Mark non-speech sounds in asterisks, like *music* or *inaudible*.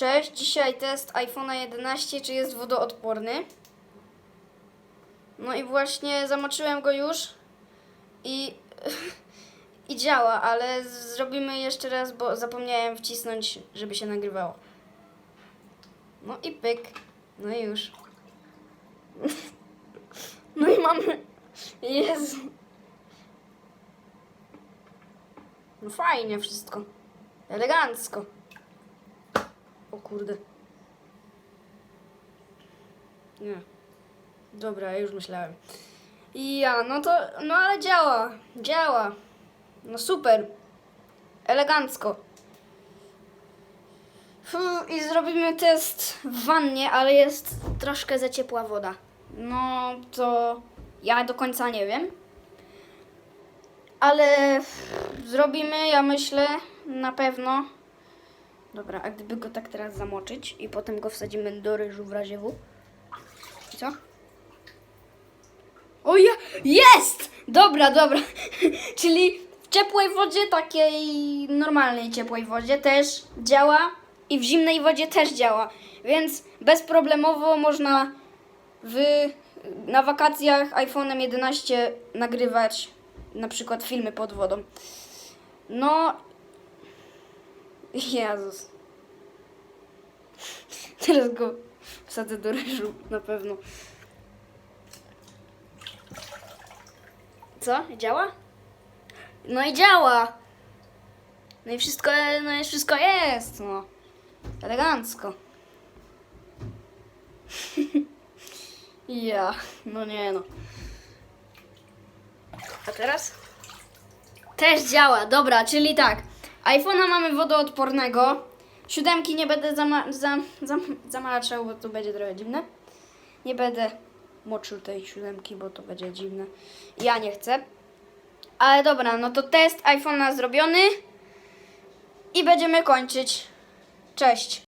Cześć, dzisiaj test iPhone'a 11, czy jest wodoodporny. No i właśnie zamoczyłem go już i, *laughs* i działa, ale zrobimy jeszcze raz, bo zapomniałem wcisnąć, żeby się nagrywało. No i pyk. No i już. *laughs* No i mamy. Jezu. No fajnie wszystko. Elegancko. O kurde. Nie. Dobra, już myślałem. Ja, no to, no ale działa, działa. No super. Elegancko. Fu, I zrobimy test w wannie, ale jest troszkę za ciepła woda. No to ja do końca nie wiem. Ale zrobimy, ja myślę, na pewno. Dobra, a gdyby go tak teraz zamoczyć i potem go wsadzimy do ryżu w razie W. Co? O ja, jest! Dobra, dobra. *laughs* Czyli w ciepłej wodzie, takiej normalnej ciepłej wodzie też działa i w zimnej wodzie też działa. Więc bezproblemowo można w, na wakacjach iPhone'em 11 nagrywać na przykład filmy pod wodą. No. Jezus. Teraz go wsadzę do ryżu, na pewno. Co? Działa? No i działa. No i wszystko, no i wszystko jest, no. Elegancko. ja, no nie no. A teraz? Też działa, dobra, czyli tak. iPhone'a mamy wodoodpornego. Siódemki nie będę zama zam zam zamaczał, bo to będzie trochę dziwne. Nie będę moczył tej siódemki, bo to będzie dziwne. Ja nie chcę. Ale dobra, no to test iPhone'a zrobiony. I będziemy kończyć. Cześć.